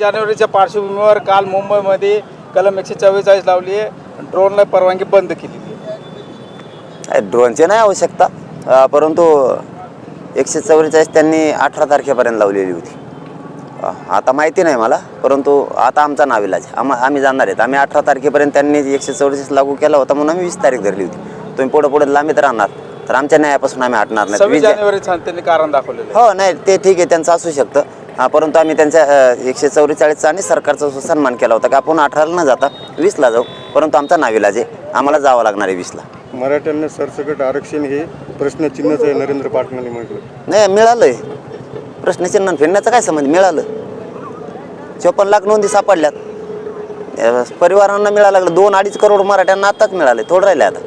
जानेवारीच्या पार्श्वभूमीवर काल मुंबईमध्ये कलम एकशे चव्वेचाळीस लावली आहे. ड्रोनला परवानगी बंद आहे ड्रोनची नाही आवश्यकता. अं, परंतु एकशे चव्वेचाळीस त्यांनी अठरा तारखेपर्यंत लावलेली होती. अं, आता माहिती नाही मला परंतु आता आमचा नाविलाज आम आम्ही जाणार आहेत. आम्ही अठरा तारखेपर्यंत त्यांनी एकशे चव्वेचाळीस लागू केला होता म्हणून आम्ही वीस तारीख धरली होती. तुम्ही पुढे पुढे लांबीत राहणार. तर आमच्या न्यायापासून आम्ही हटणार नाही. सव्वीस जानेवारी त्यांनी कारण दाखवलेलं आहे. हो नाही ते ठीक आहे. त्यांचं असू शकतं. परंतु आम्ही त्यांच्या अ, एकशे चौवेचाळीसचा आणि सरकारचा सन्मान केला होता की आपण अठराला न जाता वीसला जाऊ परंतु आमचा नाविलाज आहे. आम्हाला जावं लागणार आहे वीसला. मराठ्यांना सरसकट आरक्षण हे प्रश्नचिन्हच आहे नरेंद्र पाटलांनी म्हटलं. नाही मिळालंय. प्रश्नचिन्ह फिरण्याचं काय संबंध? मिळालं. चोपन्न लाख नोंदी सापडल्यात. परिवारांना मिळालं लागलं. दोन अडीच करोड मराठ्यांना आताच मिळाले. थोडं राहिले आता.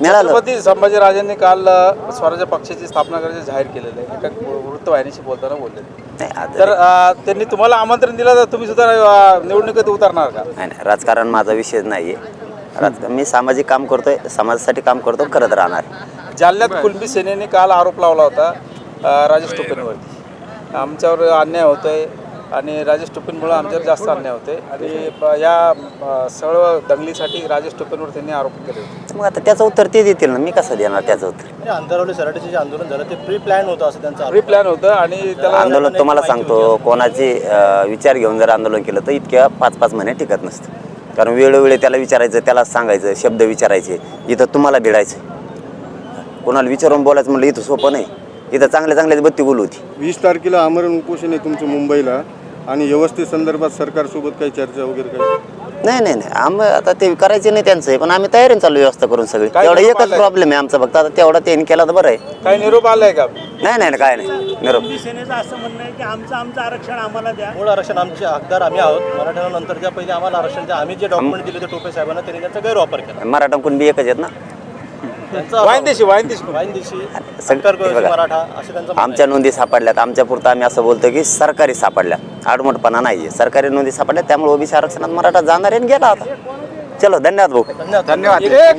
मिळालं. छत्रपती संभाजीराजांनी काल अ, स्वराज्य पक्षाची स्थापना करायचे जाहीर केलेलं आहे. एका वृत्तवाहिनीशी बोलताना बोलले नाही आता- तर अ, त्यांनी तुम्हाला आमंत्रण दिलं तर तुम्ही सुद्धा अ, निवडणुकीत उतरणार का? नाही नाही राजकारण माझा विषय नाही आहे मी सामाजिक काम करतोय समाजासाठी काम करतो करत राहणार. जालन्यात कुलबी सेनेने काल आरोप लावला होता अ, राजेश टोपेंवरती. आमच्यावर अन्याय होतोय आणि राजेश टोपेंमुळे आमच्यावर जास्त अन्याय होतोय आणि या सर्व दंगलीसाठी राजेश टोपेंवर त्यांनी आरोप केले होते. मग आता त्याचं उत्तर ते देतील ना? मी कसं देणार त्याचं उत्तर? आंतरवली सराटीचे जे आंदोलन झालं ते प्री प्लॅन होतं असं त्यांचं प्री प्लॅन होतं आणि त्याला आंदोलन तुम्हाला सांगतो कोणाचे अं, विचार घेऊन जर आंदोलन केलं तर इतक्या पाच पाच महिने टिकत नसतं. कारण वेळोवेळी त्याला विचारायचं त्याला सांगायचं शब्द विचारायचे इथं तुम्हाला भिडायचं. कोणाला विचारून बोलायचं म्हणलं इथं सोपं नाही. इथं चांगल्या चांगल्याच बत्ती बोलू होती. वीस तारखेला आमरण उपोषण आहे तुमचं मुंबईला. आणि व्यवस्थे संदर्भात सरकारसोबत काही चर्चा वगैरे काही? नाही नाही नाही. आम्ही आता ते करायचे नाही त्यांचं पण आम्ही तयारीने चालू व्यवस्था करून सगळी. काय तेवढा निरोप एकच आलाय? प्रॉब्लेम आहे आमचा फक्त. आता तेवढा त्यांनी केला तर बरं आहे. काही निरोप आलाय का? नाही नाही नाही, काय नाही. निरोप. सेनेचं असं म्हणणं आहे की आमचं आमचं आरक्षण आम्हाला द्या. मूळ आरक्षण आमचे हकदार आम्ही आहोत. नंतरच्या पहिले आम्हाला आरक्षण द्या आम्ही जे डॉक्युमेंट दिले ते टोपे साहेबांना त्यांनी त्यांचा गैरवापर केला. मराठा कुणबी एकच आहेत ना? हे बघा. मराठा असे त्यांचं आमच्या नोंदी सापडल्यात. आमच्या पुरतं आम्ही असं बोलतो की सरकारी सापडल्या. आडमोठपणा नाही सरकारी नोंदी सापडल्या त्यामुळे ओबीसी आरक्षणात मराठा जाणार आहे आणि गेला आता. चलो धन्यवाद भाऊ. धन्यवाद.